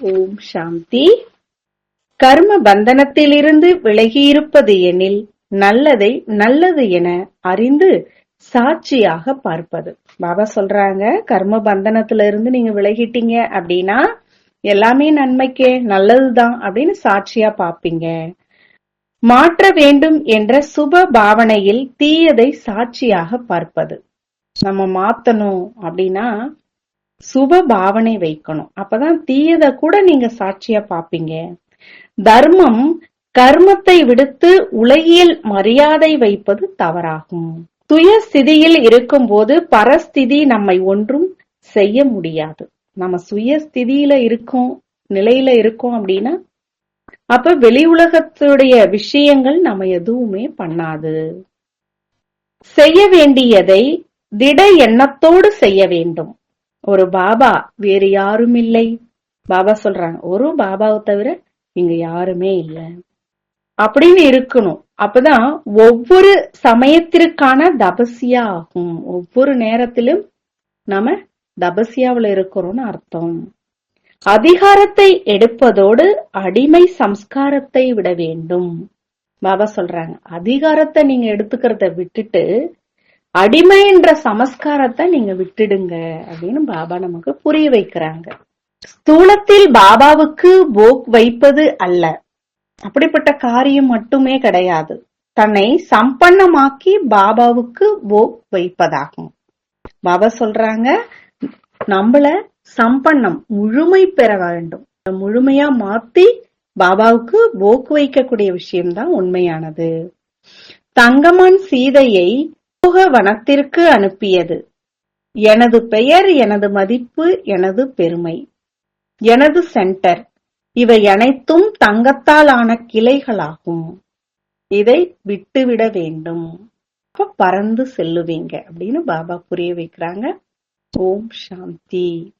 ஓம் சாந்தி. கர்ம பந்தனத்திலிருந்து விலகியிருப்பது எனில் நல்லதை நல்லது என அறிந்து சாட்சியாக பார்ப்பது. பாபா சொல்றாங்க கர்ம பந்தனத்துல இருந்து நீங்க விலகிட்டீங்க அப்படின்னா எல்லாமே நன்மைக்கே நல்லதுதான் அப்படின்னு சாட்சியா பாப்பீங்க மாற்ற வேண்டும் என்ற சுப பாவனையில் தீயதை சாட்சியாக பார்ப்பது. நம்ம மாத்தணும் அப்படின்னா சுப பாவனை வைக்கணும். அப்பதான் தீயத கூட நீங்க சாட்சியா பாப்பீங்க. தர்மம் கர்மத்தை விடுத்து உலகியல் மரியாதை வைப்பது தவறாகும். சுயஸ்திதியில் இருக்கும் இருக்கும்போது பரஸ்திதி நம்மை ஒன்றும் செய்ய முடியாது. நம்ம சுயஸ்திதியில இருக்கோம் நிலையில இருக்கோம் அப்படின்னா அப்ப வெளி உலகத்துடைய விஷயங்கள் நம்ம எதுவுமே பண்ணாது. செய்ய வேண்டியதை திட எண்ணத்தோடு செய்ய வேண்டும். ஒரு பாபா வேறு யாரும் இல்லை பாபா சொல்றாங்க ஒரு பாபாவை தவிர இங்க யாருமே இல்ல. அப்படின்னு இருக்கணும். அப்பதான் ஒவ்வொரு சமயத்திற்கான தபசியா ஆகும். ஒவ்வொரு நேரத்திலும் நாம தபசியாவுல இருக்கிறோம்னு அர்த்தம். அதிகாரத்தை எடுப்பதோடு அடிமை சம்ஸ்காரத்தை விட வேண்டும். பாபா சொல்றாங்க அதிகாரத்தை நீங்க எடுத்துக்கிறத விட்டுட்டு அடிமை என்ற சமஸ்காரத்தை நீங்க விட்டுடுங்க அப்படின்னு பாபா நமக்கு புரிய வைக்கிறாங்க. ஸ்தூலத்தில் பாபாவுக்கு போக் வைப்பது அல்ல. அப்படிப்பட்ட காரியம் மட்டுமே கிடையாது. தன்னை சம்பன்னமாக்கி பாபாவுக்கு போக் வைப்பதாகும். பாபா சொல்றாங்க நம்மள சம்பன்னம் முழுமை பெற வேண்டும். முழுமையா மாத்தி பாபாவுக்கு போக்கு வைக்கக்கூடிய விஷயம்தான் உண்மையானது. தங்கமன் சீதையை வனத்திற்கு அனுப்பியது. எனது பெயர் எனது மதிப்பு எனது பெருமை. எனது சென்டர் இவை அனைத்தும் தங்கத்தால் ஆன கிளைகளாகும். இதை விட்டுவிட வேண்டும். அப்ப பறந்து செல்லுவீங்க அப்படின்னு பாபா புரிய வைக்கிறாங்க. ஓம் சாந்தி.